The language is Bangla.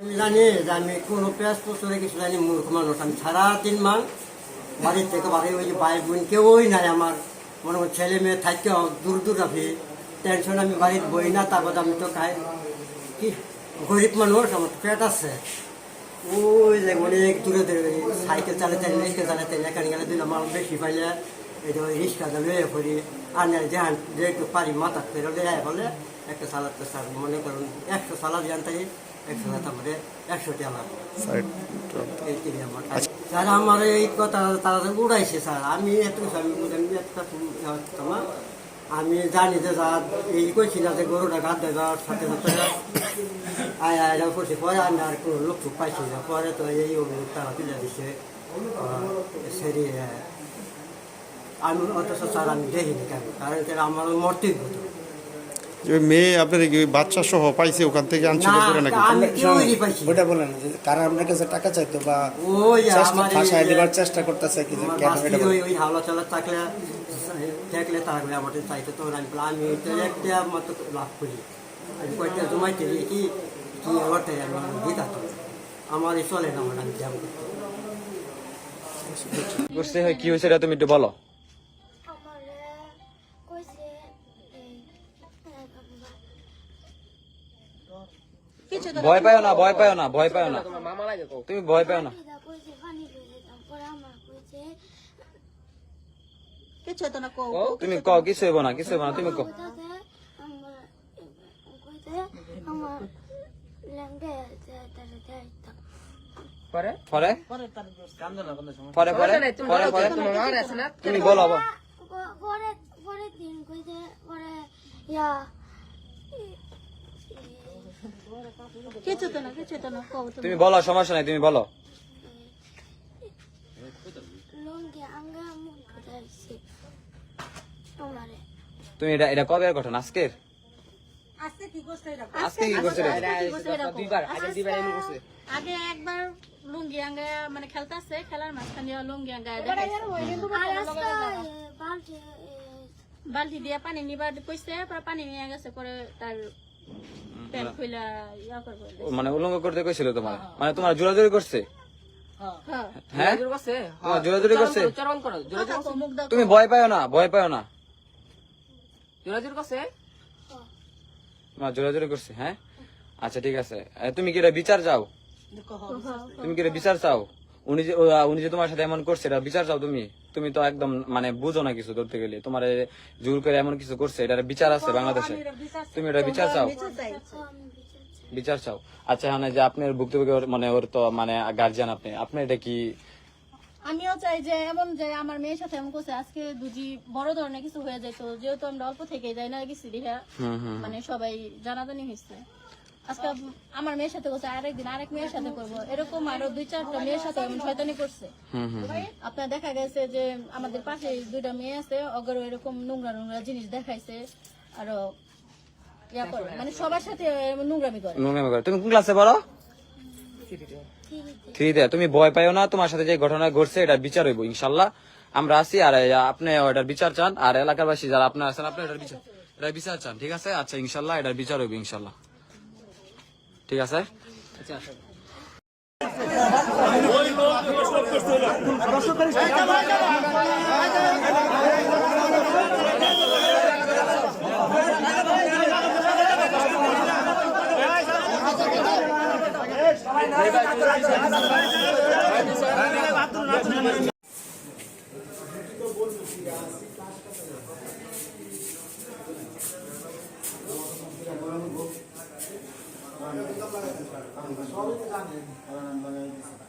আমি জানি যে কোনো পেঁয়াজ পচরে কিছু জানি, মূর্খ মানুষ। আমি সারা দিন মান বাড়ির থেকে বাড়ি ওই যে ভাই বোন, কেউই নাই আমার। মনে হয় ছেলে মেয়ে থাকতে দূর দূর রাখি টেনশন আমি বাড়ির বই না, তারপর আমি তো খাই। কি গরিব মানুষ, আমার পেট আছে। ওই যে অনেক দূরে দূরে সাইকেল চালাতে রিক্সা চালাতে, এখানে গেলে দিন আমার বেশি পাইলে এই যে ওই রিক্সাটা লয়ে পড়ি আর যে একটু পারি মাথা ফেরো দেয়, বলে একটা স্যার মনে করুন একশো সালাদ জানতে একশো সালাদ আমাদের একশো টাকা তিনি আমার এই কথা তারা উড়াইছে স্যার। আমি এত আমি একটা তোমার আমি জানি যে যা এই কইছি না যে গরুটা গাছ দেওয়ার সাথে সাথে আয় আয় করছি। পরে আমি আর কোনো লোক পাইছি না। পরে তো এই অভিযোগ তারা তুলে দিছে। সেরি আমি অথচ স্যার আমি দেখিনি কেন? কারণ আমার মরতেই হতো ওই মেয়ে আপনার কি বাচ্চা সহ পাইছে ওখান থেকে আনছিল করে নাকি? ওটা বলেন যে কারা আপনার কাছে টাকা চাইতো বা আমার ফাঁসায় দেবার চেষ্টা করতেছে কি কেন এটা ওই হাওলা চালা থাকলে দেখলে আমাদের চাইতে তখন আমি বললাম, আমি তো একটা মতো লাভ করি। আমি কয়েকটা জমাইতে কি কি ওটাই আমি দিতাম আমার এই চলে না মানে আমি করতে হয় কি হয়েছে এটা তুমি একটু বলো। ভয় পাও না ভয় পাও না ভয় পাও না। তুমি ভয় পাও না। তুমি কও কিছু হইব না কিছু হইব না তুমি কও। পরে? পরে? পরে পরে পরে? পরে তুমি বলো। পরে? দিন ইয়া কিছু তো না কিছু তো না তুমি। বলো সমস্যা নাই তুমি বলো। তুমি এটা এটা কবে ঘটনা? আজকের? আজকে কি করছে এটা আজকে কি করছে এটা? দুইবার আগে দুইবার এমন করছে। আগে একবার লুঙ্গি আঙ্গা মানে খেলতেছে খেলার মাঝখানে লুঙ্গি আঙ্গা দেখাইছে। আর আজকে বালতি বালতি দিয়ে পানি নিবার কইছে পানি নিয়ে গেছে পরে তার ইয়া ও মানে উলঙ্গ করতে কইছিল তোমার মানে তোমার জোরাজোরি করছে? হ্যাঁ। হ্যাঁ। তোমার জোরাজোরি করছে? তুমি ভয় পাও না ভয় পাও না। তোমার জোরাজোরি করছে হ্যাঁ? আচ্ছা ঠিক আছে। তুমি কি এটা বিচার চাও? তুমি কি এটা বিচার চাও? উনি যে উনি যে তোমার সাথে এমন করছে এটা বিচার চাও তুমি? তুমি তো একদম মানে বুঝো না কিছু ধরতে গেলে। তোমার জোর করে এমন কিছু করছে এটার বিচার আছে বাংলাদেশে। তুমি এটা বিচার চাও? বিচার চাও। আচ্ছা মানে যে আপনার ভুক্তভোগী মানে ওর তো মানে গার্জিয়ান আপনি আপনি এটা কি আমিও চাই যে এমন যে আমার মেয়ের সাথে এমন করছে আজকে দুজি বড় ধরনের কিছু হয়ে যেত যেহেতু আমরা অল্প থেকে যাই না গেছি মানে সবাই জানাজানি হয়েছে। আজকে আমার মেয়ের সাথে করছে আরেকদিন আরেক মেয়ের সাথে করব। এরকম আরও দুই চারটা মেয়ের সাথে এমন শয়তানি করছে। হুম হুম আপনার দেখা গেছে যে আমাদের পাশে দুইটা মেয়ে আছে অগরও এরকম নোংরা নোংরা জিনিস দেখাইছে আরও মানে সবার সাথে নোংরামি করে। নোংরামি করে। তুমি কোন ক্লাসে পড়ো? থ্রিতে। তুমি ভয় পাইও না তোমার সাথে যে ঘটনা ঘটছে এটা বিচার হইব ইনশাল্লাহ। আমরা আছি আর আপনি এটার বিচার চান আর এলাকাবাসী যারা আপনার আছেন আপনি এটার বিচার এটার বিচার চান ঠিক আছে? আচ্ছা ইনশাল্লাহ এটার বিচার হইব ইনশাল্লাহ। ঠিক আছে? আচ্ছা সবাই জানে